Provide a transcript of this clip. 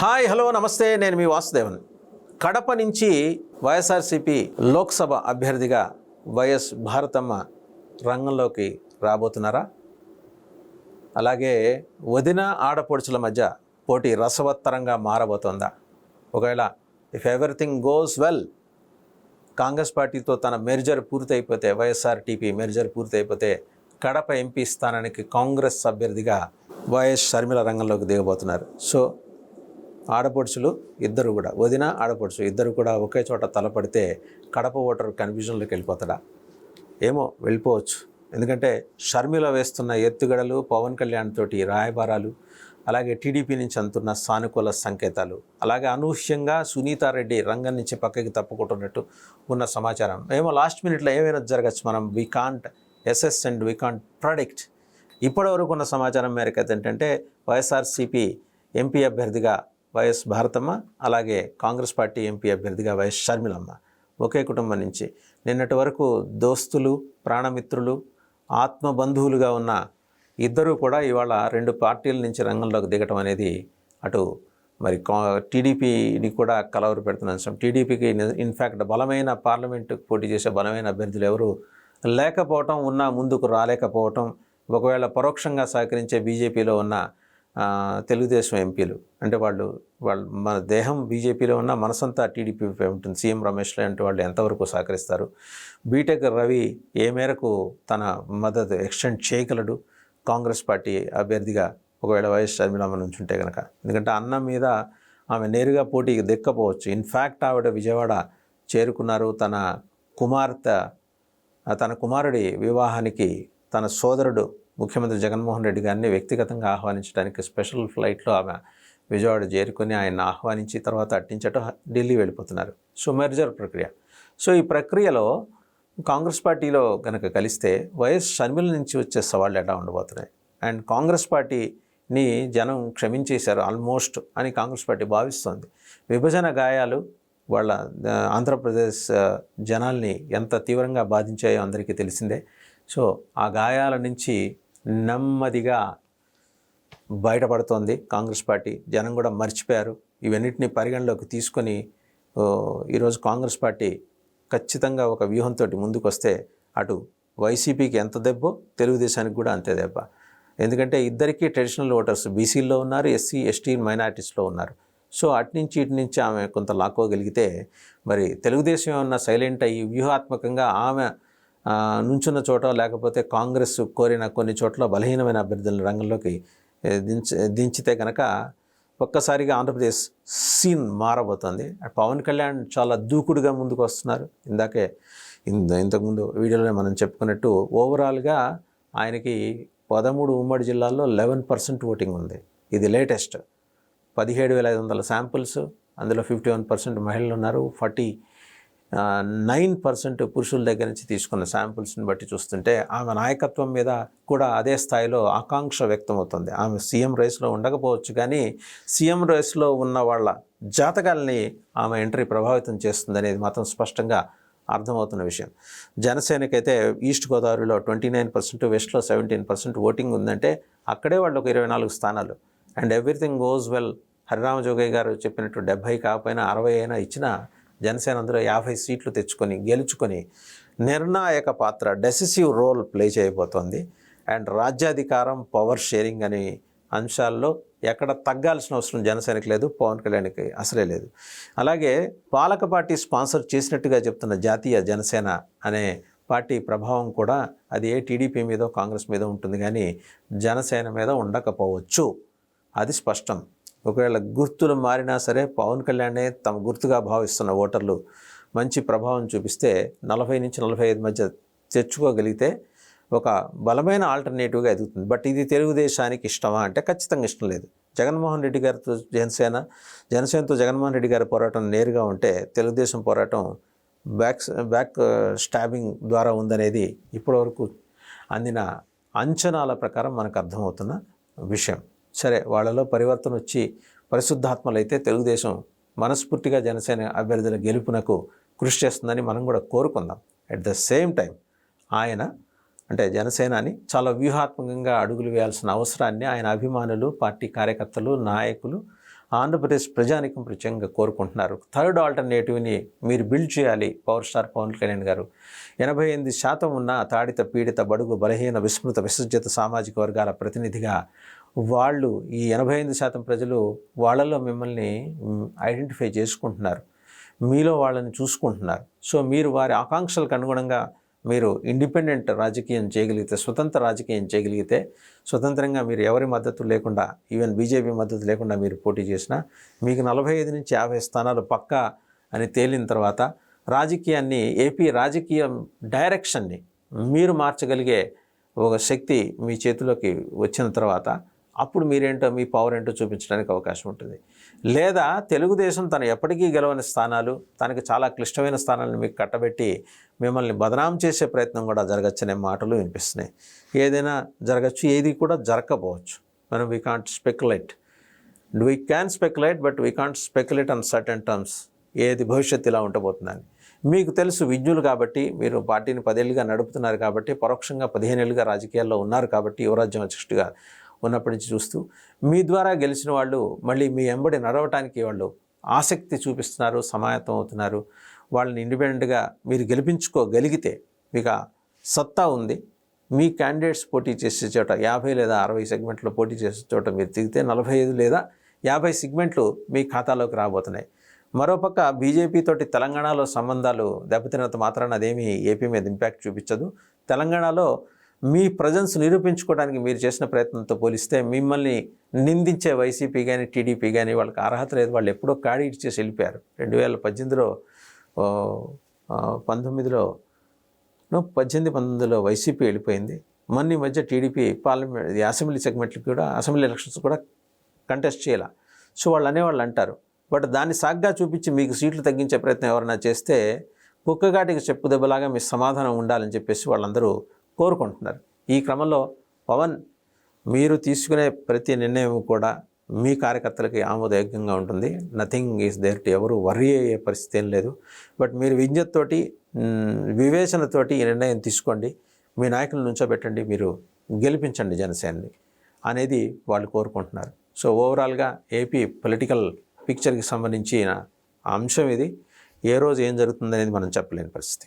Hi hello నమస్తే. నేను మీ వాసుదేవన్. కడప నుంచి వైఎస్ఆర్సిపి లోక్సభ అభ్యర్థిగా వైఎస్ భారతమ్మ రంగంలోకి రాబోతున్నారా? అలాగే వదిన ఆడపడుచుల మధ్య పోటీ రసవత్తరంగా మారబోతోందా? ఒకవేళ if everything goes well Congress పార్టీతో తన మెర్జర్ పూర్తయిపోతే వైఎస్ఆర్ టీపీ మెర్జర్ పూర్తయిపోతే కడప ఎంపీ స్థానానికి కాంగ్రెస్ అభ్యర్థిగా వైఎస్ షర్మిల రంగంలోకి దిగబోతున్నారు. సో ఆడపడుచులు ఇద్దరు కూడా. వదిన ఆడపడుచు ఇద్దరు కూడా ఒకే చోట తలపడితే కడప ఓటర్ కన్ఫ్యూజన్లోకి వెళ్ళిపోతాడా? ఏమో వెళ్ళిపోవచ్చు. ఎందుకంటే షర్మిల వేస్తున్న ఎత్తుగడలు పవన్ కళ్యాణ్ తోటి రాయబారాలు అలాగే టీడీపీ నుంచి అందుతున్న సానుకూల సంకేతాలు అలాగే అనూహ్యంగా సునీతారెడ్డి రంగం నుంచి పక్కకి తప్పుకుంటున్నట్టు ఉన్న సమాచారం. ఏమో లాస్ట్ మినిట్లో ఏమైనా జరగచ్చు మనం we can't assess and we can't predict ఇప్పటివరకు ఉన్న సమాచారం మేరకు అయితే ఏంటంటే వైఎస్ఆర్సీపీ ఎంపీ అభ్యర్థిగా వైఎస్ భారతమ్మ అలాగే కాంగ్రెస్ పార్టీ ఎంపీ అభ్యర్థిగా వైఎస్ షర్మిలమ్మ. ఒకే కుటుంబం నుంచి నిన్నటి వరకు దోస్తులు ప్రాణమిత్రులు ఆత్మ బంధువులుగా ఉన్న ఇద్దరూ కూడా ఇవాళ రెండు పార్టీల నుంచి రంగంలోకి దిగటం అనేది అటు మరి కా టీడీపీని కూడా కలవరు పెడుతున్న అంశం. టీడీపీకి ఇన్ఫ్యాక్ట్ బలమైన పార్లమెంటుకు పోటీ చేసే బలమైన అభ్యర్థులు ఎవరు? లేకపోవటం ఉన్నా ముందుకు రాలేకపోవటం ఒకవేళ పరోక్షంగా సహకరించే బీజేపీలో ఉన్న తెలుగుదేశం ఎంపీలు. అంటే వాళ్ళు వాళ్ళు మన దేహం బీజేపీలో ఉన్న మనసంతా టీడీపీ ఉంటుంది. సీఎం రమేష్ లాంటి వాళ్ళు ఎంతవరకు సహకరిస్తారు? బీటెక్ రవి ఏ మేరకు తన మద్దతు ఎక్స్టెండ్ చేయగలడు? కాంగ్రెస్ పార్టీ అభ్యర్థిగా ఒకవేళ వైఎస్ షర్మిలమ్మ నుంచి ఉంటే కనుక ఎందుకంటే అన్నం మీద ఆమె నేరుగా పోటీకి దెక్కపోవచ్చు ఇన్ఫ్యాక్ట్ ఆవిడ విజయవాడ చేరుకున్నారు. తన కుమార్తె తన కుమారుడి వివాహానికి తన సోదరుడు ముఖ్యమంత్రి జగన్మోహన్ రెడ్డి గారిని వ్యక్తిగతంగా ఆహ్వానించడానికి స్పెషల్ ఫ్లైట్లో ఆమె విజయవాడ చేరుకొని ఆయన ఆహ్వానించి తర్వాత అట్టించటం ఢిల్లీ వెళ్ళిపోతున్నారు. సో మెర్జర్ ప్రక్రియ. సో ఈ ప్రక్రియలో కాంగ్రెస్ పార్టీలో కనుక కలిస్తే వైఎస్ షర్మిల నుంచి వచ్చే సవాళ్ళు ఎలా ఉండబోతున్నాయి? అండ్ కాంగ్రెస్ పార్టీని జనం క్షమించేశారు ఆల్మోస్ట్ అని కాంగ్రెస్ పార్టీ భావిస్తోంది. విభజన గాయాలు వాళ్ళ ఆంధ్రప్రదేశ్ జనాల్ని ఎంత తీవ్రంగా బాధించాయో అందరికీ తెలిసిందే. సో ఆ గాయాల నుంచి నెమ్మదిగా బయటపడుతోంది. కాంగ్రెస్ పార్టీ జనం కూడా మర్చిపోయారు. ఇవన్నిటిని పరిగణలోకి తీసుకొని ఈరోజు కాంగ్రెస్ పార్టీ ఖచ్చితంగా ఒక వ్యూహంతో ముందుకు వస్తే అటు వైసీపీకి ఎంత దెబ్బో తెలుగుదేశానికి కూడా అంతే దెబ్బ. ఎందుకంటే ఇద్దరికీ ట్రెడిషనల్ ఓటర్స్ బీసీల్లో ఉన్నారు ఎస్సీ ఎస్టీ మైనారిటీస్లో ఉన్నారు. సో అటు నుంచి ఇటు నుంచి ఆమె కొంత లాక్కోగలిగితే మరి తెలుగుదేశం ఏమన్నా సైలెంట్ అయ్యి వ్యూహాత్మకంగా ఆమె నుంచున్న చోట లేకపోతే కాంగ్రెస్ కోరిన కొన్ని చోట్ల బలహీనమైన అభ్యర్థులను రంగంలోకి దించి దించ దించితే కనుక ఒక్కసారిగా ఆంధ్రప్రదేశ్ సీన్ మారబోతుంది. పవన్ కళ్యాణ్ చాలా దూకుడుగా ముందుకు వస్తున్నారు. ఇందాకే ఇంత ఇంతకుముందు వీడియోలో మనం చెప్పుకున్నట్టు ఓవరాల్గా ఆయనకి పదమూడు ఉమ్మడి జిల్లాల్లో లెవెన్ పర్సెంట్ ఓటింగ్ ఉంది. ఇది లేటెస్ట్. పదిహేడు వేల ఐదు వందల శాంపుల్స్ అందులో ఫిఫ్టీ వన్ పర్సెంట్ మహిళలు ఉన్నారు. ఫార్టీ నైన్ పర్సెంట్ పురుషుల దగ్గర నుంచి తీసుకున్న శాంపుల్స్ని బట్టి చూస్తుంటే ఆమె నాయకత్వం మీద కూడా అదే స్థాయిలో ఆకాంక్ష వ్యక్తమవుతుంది. ఆమె సీఎం రేస్లో ఉండకపోవచ్చు కానీ సీఎం రేస్లో ఉన్న వాళ్ళ జాతకాల్ని ఆమె ఎంట్రీ ప్రభావితం చేస్తుంది అనేది మాత్రం స్పష్టంగా అర్థమవుతున్న విషయం. జనసేనకైతే ఈస్ట్ గోదావరిలో ట్వంటీ నైన్ పర్సెంట్ వెస్ట్లో సెవెంటీన్ పర్సెంట్ ఓటింగ్ ఉందంటే అక్కడే వాళ్ళు ఒక ఇరవై నాలుగు స్థానాలు. And everything goes well. Harirama Jogaiah గారు చెప్పినట్టు డెబ్భై కాకపోయినా అరవై అయినా ఇచ్చినా జనసేన అందులో యాభై సీట్లు తెచ్చుకొని గెలుచుకొని నిర్ణాయక పాత్ర డెసిసివ్ రోల్ ప్లే చేయబోతోంది. అండ్ రాజ్యాధికారం పవర్ షేరింగ్ అనే అంశాల్లో ఎక్కడ తగ్గాల్సిన అవసరం జనసేనకి లేదు పవన్ కళ్యాణ్కి అసలే లేదు. అలాగే పాలక పార్టీ స్పాన్సర్ చేసినట్టుగా చెప్తున్న జాతీయ జనసేన అనే పార్టీ ప్రభావం కూడా అది ఏ టీడీపీ మీద కాంగ్రెస్ మీద ఉంటుంది. కానీ జనసేన మీద ఉండకపోవచ్చు. అది స్పష్టం. ఒకవేళ గుర్తులు మారినా సరే పవన్ కళ్యాణే తమ గుర్తుగా భావిస్తున్న ఓటర్లు మంచి ప్రభావం చూపిస్తే నలభై నుంచి నలభై ఐదు మధ్య తెచ్చుకోగలిగితే ఒక బలమైన ఆల్టర్నేటివ్గా ఎదుగుతుంది. బట్ ఇది తెలుగుదేశానికి ఇష్టమా అంటే ఖచ్చితంగా ఇష్టం లేదు. జగన్మోహన్ రెడ్డి గారితో జనసేన జనసేనతో జగన్మోహన్ రెడ్డి గారి పోరాటం నేరుగా ఉంటే తెలుగుదేశం పోరాటం బ్యాక్ బ్యాక్ స్టాబింగ్ ద్వారా ఉందనేది ఇప్పటివరకు అందిన అంచనాల ప్రకారం మనకు అర్థమవుతున్న విషయం. సరే వాళ్ళలో పరివర్తన వచ్చి పరిశుద్ధాత్మలైతే తెలుగుదేశం మనస్ఫూర్తిగా జనసేన అభ్యర్థుల గెలుపునకు కృషి చేస్తుందని మనం కూడా కోరుకుందాం. అట్ ద సేమ్ టైం ఆయన అంటే జనసేనాని చాలా వ్యూహాత్మకంగా అడుగులు వేయాల్సిన అవసరాన్ని ఆయన అభిమానులు పార్టీ కార్యకర్తలు నాయకులు ఆంధ్రప్రదేశ్ ప్రజానికం ప్రత్యేకంగా కోరుకుంటున్నారు. థర్డ్ ఆల్టర్నేటివ్ని మీరు బిల్డ్ చేయాలి పవర్ స్టార్ పవన్ కళ్యాణ్ గారు. ఎనభై ఎనిమిది శాతం ఉన్న తాడిత పీడిత బడుగు బలహీన విస్మృత విసర్జిత సామాజిక వర్గాల ప్రతినిధిగా వాళ్ళు ఈ ఎనభై ఎనిమిది శాతం ప్రజలు వాళ్ళలో మిమ్మల్ని ఐడెంటిఫై చేసుకుంటున్నారు. మీలో వాళ్ళని చూసుకుంటున్నారు. సో మీరు వారి ఆకాంక్షలకు అనుగుణంగా మీరు ఇండిపెండెంట్ రాజకీయం చేయగలిగితే స్వతంత్ర రాజకీయం చేయగలిగితే స్వతంత్రంగా మీరు ఎవరి మద్దతు లేకుండా ఈవెన్ బీజేపీ మద్దతు లేకుండా మీరు పోటీ చేసినా మీకు నలభై ఐదు నుంచి యాభై స్థానాలు పక్కా అని తేలిన తర్వాత రాజకీయాన్ని ఏపీ రాజకీయ డైరెక్షన్ని మీరు మార్చగలిగే ఒక శక్తి మీ చేతిలోకి వచ్చిన తర్వాత అప్పుడు మీరేంటో మీ పవర్ ఏంటో చూపించడానికి అవకాశం ఉంటుంది. లేదా తెలుగుదేశం తను ఎప్పటికీ గెలవని స్థానాలు తనకి చాలా క్లిష్టమైన స్థానాలను మీకు కట్టబెట్టి మిమ్మల్ని బదనాం చేసే ప్రయత్నం కూడా జరగచ్చనే మాటలు వినిపిస్తున్నాయి. ఏదైనా జరగచ్చు ఏది కూడా జరగకపోవచ్చు. మనం we can't speculate we can speculate but we can't speculate on certain terms ఏది భవిష్యత్తు ఇలా ఉండబోతుందని. మీకు తెలుసు విజ్ఞులు కాబట్టి మీరు పార్టీని పదేళ్ళుగా నడుపుతున్నారు కాబట్టి పరోక్షంగా పదిహేనేళ్ళుగా రాజకీయాల్లో ఉన్నారు కాబట్టి యువరాజ్యం అధ్యక్షుడిగా ఉన్నప్పటి నుంచి చూస్తూ మీ ద్వారా గెలిచిన వాళ్ళు మళ్ళీ మీ ఎంబడి నడవటానికి వాళ్ళు ఆసక్తి చూపిస్తున్నారు సమాయత్తం అవుతున్నారు. వాళ్ళని ఇండిపెండెంట్గా మీరు గెలిపించుకోగలిగితే మీకు సత్తా ఉంది. మీ క్యాండిడేట్స్ పోటీ చేసే చోట యాభై లేదా అరవై సెగ్మెంట్లో పోటీ చేసే చోట మీరు దిగితే నలభై ఐదు లేదా యాభై సెగ్మెంట్లు మీ ఖాతాలోకి రాబోతున్నాయి. మరోపక్క బీజేపీ తోటి తెలంగాణలో సంబంధాలు దెబ్బతిన్నంత మాత్రాన అదేమీ ఏపీ మీద ఇంపాక్ట్ చూపించదు. తెలంగాణలో మీ ప్రజెన్స్ నిరూపించుకోవడానికి మీరు చేసిన ప్రయత్నంతో పోలిస్తే మిమ్మల్ని నిందించే వైసీపీ కానీ టీడీపీ కానీ వాళ్ళకి అర్హత లేదు. వాళ్ళు ఎప్పుడో కాడి ఇచ్చేసి వెళ్ళిపోయారు. రెండు వేల పద్దెనిమిదిలో పంతొమ్మిదిలో పద్దెనిమిది పంతొమ్మిదిలో వైసీపీ వెళ్ళిపోయింది. మొన్న ఈ మధ్య టీడీపీ పార్లమెంట్ అసెంబ్లీ సెగ్మెంట్కి కూడా అసెంబ్లీ ఎలక్షన్స్ కూడా కంటెస్ట్ చేయాల. సో వాళ్ళు అనేవాళ్ళు అంటారు. బట్ దాన్ని సాగ్గా చూపించి మీకు సీట్లు తగ్గించే ప్రయత్నం ఎవరైనా చేస్తే కుక్కగాటికి చెప్పు దెబ్బలాగా మీ సమాధానం ఉండాలని చెప్పేసి వాళ్ళందరూ కోరుకుంటున్నారు. ఈ క్రమంలో పవన్ మీరు తీసుకునే ప్రతి నిర్ణయం కూడా మీ కార్యకర్తలకి ఆమోదయోగ్యంగా ఉంటుంది. నథింగ్ ఈజ్ దేర్ టు ఎవరు వర్రీ అయ్యే పరిస్థితి ఏం లేదు. బట్ మీరు విజ్ఞతతోటి వివేచనతోటి ఈ నిర్ణయం తీసుకోండి. మీ నాయకులను నుంచోబెట్టండి. మీరు గెలిపించండి జనసేనని అనేది వాళ్ళు కోరుకుంటున్నారు. సో ఓవరాల్గా ఏపీ పొలిటికల్ పిక్చర్కి సంబంధించిన అంశం ఇది. ఏ రోజు ఏం జరుగుతుందనేది మనం చెప్పలేని పరిస్థితి.